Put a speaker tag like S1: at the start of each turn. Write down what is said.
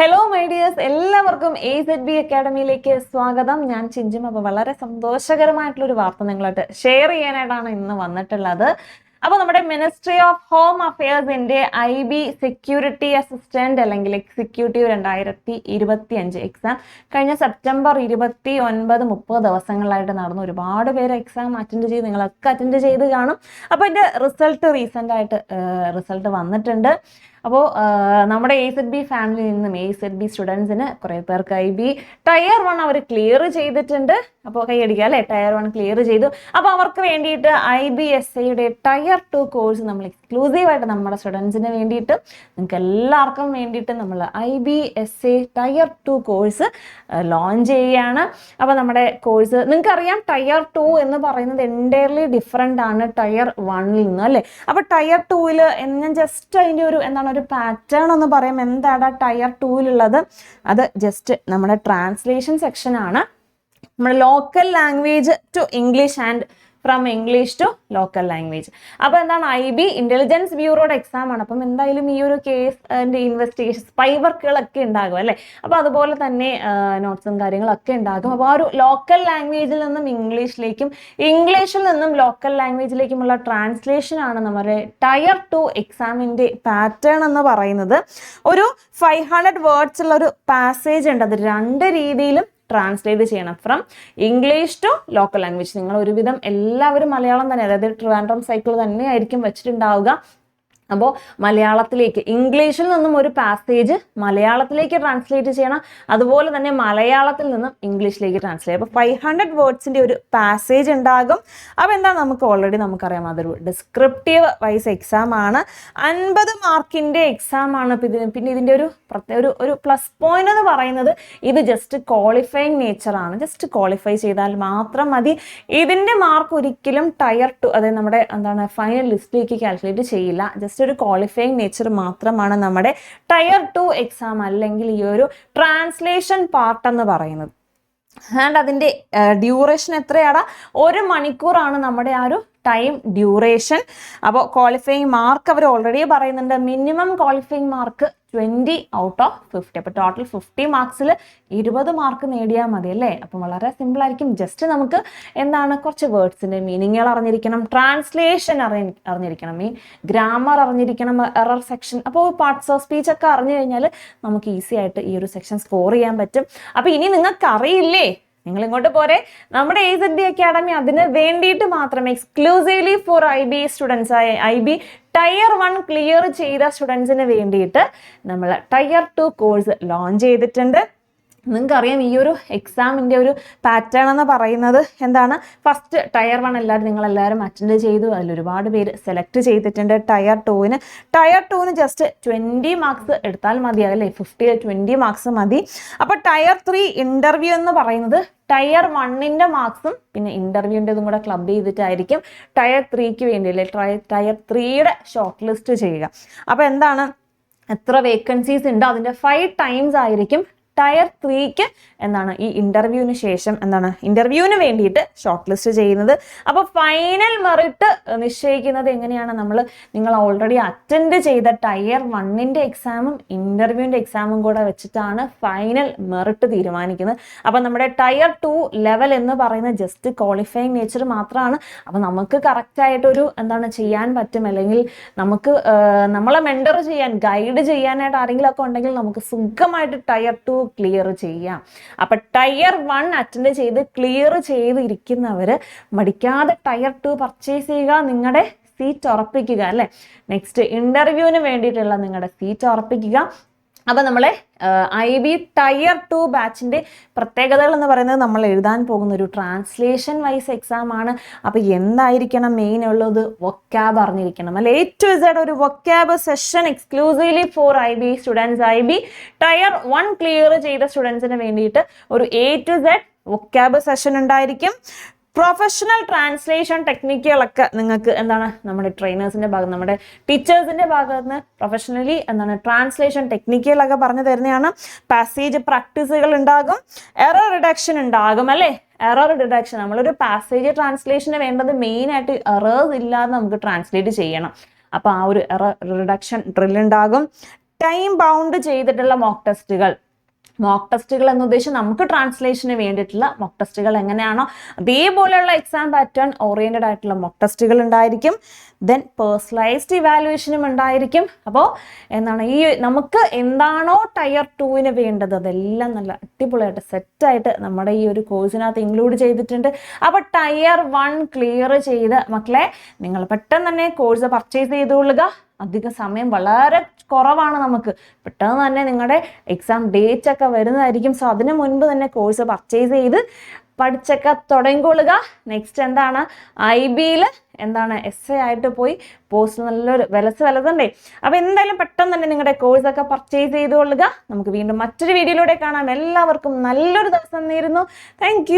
S1: Hello my dears എല്ലാവർക്കും A Z B അക്കാഡമിയിലേക്ക് സ്വാഗതം. ഞാൻ ചിഞ്ചും. അപ്പോൾ വളരെ സന്തോഷകരമായിട്ടുള്ള ഒരു വാർത്ത നിങ്ങളായിട്ട് ഷെയർ ചെയ്യാനായിട്ടാണ് ഇന്ന് വന്നിട്ടുള്ളത്. അപ്പോൾ നമ്മുടെ മിനിസ്ട്രി ഓഫ് ഹോം അഫയേഴ്സിന്റെ ഐ ബി സെക്യൂരിറ്റി അസിസ്റ്റന്റ് അല്ലെങ്കിൽ എക്സിക്യൂട്ടീവ് രണ്ടായിരത്തി ഇരുപത്തി അഞ്ച് എക്സാം കഴിഞ്ഞ സെപ്റ്റംബർ ഇരുപത്തി ഒൻപത് മുപ്പത് ദിവസങ്ങളായിട്ട് നടന്നു ഒരുപാട് പേര് എക്സാം അറ്റൻഡ് ചെയ്ത് നിങ്ങളൊക്കെ അറ്റൻഡ് ചെയ്ത് കാണും. അപ്പോൾ അതിന്റെ റിസൾട്ട് റീസെന്റ് ആയിട്ട് റിസൾട്ട് വന്നിട്ടുണ്ട്. അപ്പോൾ നമ്മുടെ എ സെഡ് ബി ഫാമിലിയിൽ നിന്നും എ സെഡ് ബി സ്റ്റുഡൻസിന് കുറേ പേർക്ക് ഐ ബി ടയർ വൺ അവർ ക്ലിയർ ചെയ്തിട്ടുണ്ട്. അപ്പോൾ കൈയടിക്കുക അല്ലേ? ടയർ വൺ ക്ലിയർ ചെയ്തു. അപ്പോൾ അവർക്ക് വേണ്ടിയിട്ട് ഐ ബി എസ് ഐയുടെ ടയർ ടു കോഴ്സ് നമ്മൾ എക്സ്ക്ലൂസീവായിട്ട് നമ്മുടെ സ്റ്റുഡൻസിന് വേണ്ടിയിട്ട് നിങ്ങൾക്ക് എല്ലാവർക്കും വേണ്ടിയിട്ട് നമ്മൾ I B S A tier two course launch ചെയ്യുകയാണ് അപ്പോൾ നമ്മുടെ കോഴ്സ് നിങ്ങൾക്കറിയാം ടയർ ടു എന്ന് പറയുന്നത് എന്റയർലി ഡിഫറെന്റ് ആണ് ടയർ വണ്ണിൽ നിന്ന് അല്ലേ? അപ്പോൾ ടയർ ടൂവിൽ ഞാൻ ജസ്റ്റ് അതിന്റെ ഒരു എന്താണ് ഒരു പാറ്റേൺ എന്ന് പറയും എന്താണ് ടയർ ടൂവിലുള്ളത് അത് ജസ്റ്റ് നമ്മുടെ ട്രാൻസ്ലേഷൻ സെക്ഷൻ ആണ്. നമ്മുടെ local language to English and from English to local language അപ്പോൾ എന്താണ്? ഐ ബി ഇന്റലിജൻസ് ബ്യൂറോയുടെ എക്സാം ആണ്. അപ്പം എന്തായാലും ഈ ഒരു കേസ് ഇൻവെസ്റ്റിഗേഷൻ സ്പൈ വർക്കുകളൊക്കെ ഉണ്ടാകും അല്ലേ? അപ്പോൾ അതുപോലെ തന്നെ നോട്ട്സും കാര്യങ്ങളൊക്കെ ഉണ്ടാകും. അപ്പോൾ ആ ഒരു ലോക്കൽ ലാംഗ്വേജിൽ നിന്നും ഇംഗ്ലീഷിലേക്കും ഇംഗ്ലീഷിൽ നിന്നും ലോക്കൽ ലാംഗ്വേജിലേക്കുമുള്ള ട്രാൻസ്ലേഷൻ ആണ് നമ്മുടെ ടയർ ടു എക്സാമിന്റെ പാറ്റേൺ എന്ന് പറയുന്നത്. ഒരു ഫൈവ് ഹൺഡ്രഡ് വേർഡ്സ് ഉള്ള ഒരു പാസേജ് ഉണ്ട്. അത് രണ്ട് രീതിയിലും ട്രാൻസ്ലേറ്റ് ചെയ്യണം. From English to local language നിങ്ങൾ ഒരുവിധം എല്ലാവരും മലയാളം തന്നെ അതായത് ട്രിവാൻഡ്രം സൈക്കിൾ തന്നെ ആയിരിക്കും വെച്ചിട്ടുണ്ടാവുക. അപ്പോൾ മലയാളത്തിലേക്ക് ഇംഗ്ലീഷിൽ നിന്നും ഒരു പാസേജ് മലയാളത്തിലേക്ക് ട്രാൻസ്ലേറ്റ് ചെയ്യണം. അതുപോലെ തന്നെ മലയാളത്തിൽ നിന്നും ഇംഗ്ലീഷിലേക്ക് ട്രാൻസ്ലേറ്റ് അപ്പോൾ ഫൈവ് ഹൺഡ്രഡ് വേർഡ്സിന്റെ ഒരു പാസേജ് ഉണ്ടാകും. അപ്പോൾ എന്താ നമുക്ക് ഓൾറെഡി നമുക്കറിയാം. അതൊരു ഡിസ്ക്രിപ്റ്റീവ് വൈസ് എക്സാം ആണ്. അൻപത് മാർക്കിന്റെ എക്സാം ആണ്. ഇപ്പം ഇതിന് പിന്നെ ഇതിന്റെ ഒരു പ്രത്യേക ഒരു ഒരു പ്ലസ് പോയിന്റ് എന്ന് പറയുന്നത് ഇത് ജസ്റ്റ് ക്വാളിഫയിങ് നേച്ചറാണ് ജസ്റ്റ് ക്വാളിഫൈ ചെയ്താൽ മാത്രം മതി. ഇതിന്റെ മാർക്ക് ഒരിക്കലും ടയർ ടു അതായത് നമ്മുടെ എന്താണ് ഫൈനൽ ലിസ്റ്റിലേക്ക് കാൽക്കുലേറ്റ് ചെയ്യില്ല. ജസ്റ്റ് ഒരു ക്വാളിഫയിങ് നേച്ചർ മാത്രമാണ് നമ്മുടെ ടയർ ടു എക്സാം അല്ലെങ്കിൽ ഈ ഒരു ട്രാൻസ്ലേഷൻ പാർട്ട് എന്ന് പറയുന്നത്. ആൻഡ് അതിന്റെ ഡ്യൂറേഷൻ എത്രയാണ്? ഒരു മണിക്കൂറാണ് നമ്മുടെ ആ ഒരു ടൈം ഡ്യൂറേഷൻ അപ്പോൾ ക്വാളിഫയിങ് മാർക്ക് അവർ ഓൾറെഡി പറയുന്നുണ്ട്. Minimum qualifying mark twenty out of fifty അപ്പോൾ ടോട്ടൽ ഫിഫ്റ്റി മാർക്സിൽ ഇരുപത് മാർക്ക് നേടിയാൽ മതി അല്ലേ? അപ്പം വളരെ സിമ്പിൾ ആയിരിക്കും. ജസ്റ്റ് നമുക്ക് എന്താണ് കുറച്ച് വേർഡ്സിന്റെ മീനിങ്ങുകൾ അറിഞ്ഞിരിക്കണം. ട്രാൻസ്ലേഷൻ അറിയ അറിഞ്ഞിരിക്കണം. ഈ ഗ്രാമർ അറിഞ്ഞിരിക്കണം എറർ സെക്ഷൻ അപ്പോൾ പാർട്സ് ഓഫ് സ്പീച്ച് ഒക്കെ അറിഞ്ഞു കഴിഞ്ഞാൽ നമുക്ക് ഈസി ആയിട്ട് ഈ ഒരു സെക്ഷൻ സ്കോർ ചെയ്യാൻ പറ്റും. അപ്പോൾ ഇനി നിങ്ങൾക്ക് അറിയില്ലേ നിങ്ങൾ ഇങ്ങോട്ട് പോരെ. നമ്മുടെ എ സെഡ് ബി അക്കാഡമി അതിന് വേണ്ടിയിട്ട് മാത്രം exclusively for I B students ആയ I B tier one clear ചെയ്ത സ്റ്റുഡൻസിന് വേണ്ടിയിട്ട് നമ്മൾ ടയർ ടു കോഴ്സ് ലോഞ്ച് ചെയ്തിട്ടുണ്ട്. നിങ്ങൾക്കറിയാം ഈ ഒരു എക്സാമിന്റെ ഒരു പാറ്റേൺ എന്ന് പറയുന്നത് എന്താണ്? ഫസ്റ്റ് ടയർ വൺ എല്ലാവരും നിങ്ങളെല്ലാവരും അറ്റൻഡ് ചെയ്തു. അതിൽ ഒരുപാട് പേര് സെലക്ട് ചെയ്തിട്ടുണ്ട്. ടയർ ടൂവിന് ടയർ ടൂവിന് ജസ്റ്റ് ട്വന്റി മാർക്സ് എടുത്താൽ മതി. അല്ലേ ഫിഫ്റ്റി ട്വന്റി മാർക്സ് മതി. അപ്പോൾ ടയർ ത്രീ ഇന്റർവ്യൂ എന്ന് പറയുന്നത് ടയർ വണ്ണിന്റെ മാർക്സും പിന്നെ ഇന്റർവ്യൂവിന്റെതും കൂടെ ക്ലബ് ചെയ്തിട്ടായിരിക്കും ടയർ ത്രീക്ക് വേണ്ടി അല്ലേ ടയർ ത്രീയുടെ ഷോർട്ട് ലിസ്റ്റ് ചെയ്യുക. അപ്പോൾ എന്താണ്? എത്ര വേക്കൻസീസ് ഉണ്ടോ? അതിന്റെ ഫൈവ് ടൈംസ് ആയിരിക്കും ടയർ ത്രീക്ക് എന്താണ് ഈ ഇന്റർവ്യൂവിന് ശേഷം എന്താണ് ഇന്റർവ്യൂവിന് വേണ്ടിയിട്ട് ഷോർട്ട് ലിസ്റ്റ് ചെയ്യുന്നത്. അപ്പോൾ ഫൈനൽ മെറിറ്റ് നിശ്ചയിക്കുന്നത് എങ്ങനെയാണ്? നമ്മൾ നിങ്ങൾ ഓൾറെഡി അറ്റൻഡ് ചെയ്ത ടയർ വണ്ണിന്റെ എക്സാമും ഇന്റർവ്യൂവിന്റെ എക്സാമും കൂടെ വെച്ചിട്ടാണ് ഫൈനൽ മെറിറ്റ് തീരുമാനിക്കുന്നത്. അപ്പം നമ്മുടെ ടയർ ടു ലെവൽ എന്ന് പറയുന്ന ജസ്റ്റ് ക്വാളിഫയിങ് നേച്ചർ മാത്രമാണ് അപ്പം നമുക്ക് കറക്റ്റായിട്ടൊരു എന്താണ് ചെയ്യാൻ പറ്റും? അല്ലെങ്കിൽ നമുക്ക് നമ്മളെ മെന്റർ ചെയ്യാൻ ഗൈഡ് ചെയ്യാനായിട്ട് ആരെങ്കിലും ഒക്കെ ഉണ്ടെങ്കിൽ നമുക്ക് സുഖമായിട്ട് ടയർ ടു ക്ലിയർ ചെയ്യാം. അപ്പം ടയർ വൺ അറ്റൻഡ് ചെയ്ത് ക്ലിയർ ചെയ്തിരിക്കുന്നവർ മടിക്കാതെ ടയർ ടു പർച്ചേസ് ചെയ്യുക നിങ്ങളുടെ സീറ്റ് ഉറപ്പിക്കുക അല്ലേ? നെക്സ്റ്റ് ഇന്റർവ്യൂവിന് വേണ്ടിയിട്ടുള്ള നിങ്ങളുടെ സീറ്റ് ഉറപ്പിക്കുക. അപ്പം നമ്മളെ ഐ ബി ടയർ ടു ബാച്ചിന്റെ പ്രത്യേകതകൾ എന്ന് പറയുന്നത് നമ്മൾ എഴുതാൻ പോകുന്ന ഒരു ട്രാൻസ്ലേഷൻ വൈസ് എക്സാം ആണ്. അപ്പോൾ എന്തായിരിക്കണം മെയിൻ ഉള്ളത്? വൊക്കാബ് അറിഞ്ഞിരിക്കണം. അല്ലെ? എ ടു ഇസഡ് ഒരു vocab session exclusively for I B students I B tier one clear ചെയ്ത സ്റ്റുഡൻസിന് വേണ്ടിയിട്ട് ഒരു A to Z vocab session ഉണ്ടായിരിക്കും. പ്രൊഫഷണൽ ട്രാൻസ്ലേഷൻ ടെക്നിക്കുകളൊക്കെ നിങ്ങൾക്ക് എന്താണ് നമ്മുടെ ട്രെയിനേഴ്സിന്റെ ഭാഗം നമ്മുടെ ടീച്ചേഴ്സിന്റെ ഭാഗത്ത് നിന്ന് പ്രൊഫഷണലി എന്താണ് ട്രാൻസ്ലേഷൻ ടെക്നിക്കുകളൊക്കെ പറഞ്ഞു തരുന്നതാണ്. പാസേജ് പ്രാക്ടീസുകൾ ഉണ്ടാകും എറർ റിഡക്ഷൻ ഉണ്ടാകും അല്ലേ? എറർ ഡിഡക്ഷൻ നമ്മളൊരു പാസേജ് ട്രാൻസ്ലേഷന് വേണ്ടത് മെയിൻ ആയിട്ട് എറേഴ്സ് ഇല്ലാതെ നമുക്ക് ട്രാൻസ്ലേറ്റ് ചെയ്യണം. അപ്പോൾ ആ ഒരു എറർ റിഡക്ഷൻ ഡ്രിൽ ഉണ്ടാകും. ടൈം ബൗണ്ട് ചെയ്തിട്ടുള്ള മോക്ക് ടെസ്റ്റുകൾ മോക്ക് ടെസ്റ്റുകൾ എന്ന് ഉദ്ദേശിച്ച് നമുക്ക് ട്രാൻസ്ലേഷന് വേണ്ടിയിട്ടുള്ള മോക്ക് ടെസ്റ്റുകൾ എങ്ങനെയാണോ അതേപോലെയുള്ള എക്സാം പാറ്റേൺ ഓറിയന്റഡ് ആയിട്ടുള്ള മോക്ക് ടെസ്റ്റുകൾ ഉണ്ടായിരിക്കും. ദെൻ പേഴ്സണലൈസ്ഡ് ഇവാലുവേഷനും ഉണ്ടായിരിക്കും. അപ്പോൾ എന്താണ് ഈ നമുക്ക് എന്താണോ ടയർ ടുവിന് വേണ്ടത് അതെല്ലാം നല്ല അടിപൊളിയായിട്ട് സെറ്റായിട്ട് നമ്മുടെ ഈ ഒരു കോഴ്സിനകത്ത് ഇൻക്ലൂഡ് ചെയ്തിട്ടുണ്ട്. അപ്പോൾ ടയർ വൺ ക്ലിയർ ചെയ്ത് മക്കളെ നിങ്ങൾ പെട്ടെന്ന് തന്നെ കോഴ്സ് പർച്ചേസ് ചെയ്തുകൊള്ളുക. അധിക സമയം വളരെ കുറവാണ് നമുക്ക്. പെട്ടെന്ന് തന്നെ നിങ്ങളുടെ എക്സാം ഡേറ്റ് ഒക്കെ വരുന്നതായിരിക്കും. സോ അതിന് മുൻപ് തന്നെ കോഴ്സ് പർച്ചേസ് ചെയ്ത് പഠിച്ചൊക്കെ തുടങ്ങിക്കൊള്ളുക. നെക്സ്റ്റ് എന്താണ്? ഐ ബിയിൽ എന്താണ്? എസ് എ ആയിട്ട് പോയി പോസ്റ്റ് നല്ലൊരു വിലസ് വിലതുണ്ടേ. അപ്പോൾ എന്തായാലും പെട്ടെന്ന് തന്നെ നിങ്ങളുടെ കോഴ്സൊക്കെ പർച്ചേസ് ചെയ്ത് ചെയ്തുകൊള്ളുക നമുക്ക് വീണ്ടും മറ്റൊരു വീഡിയോയിലൂടെ കാണാം. എല്ലാവർക്കും നല്ലൊരു ദിവസം നേരുന്നു. താങ്ക്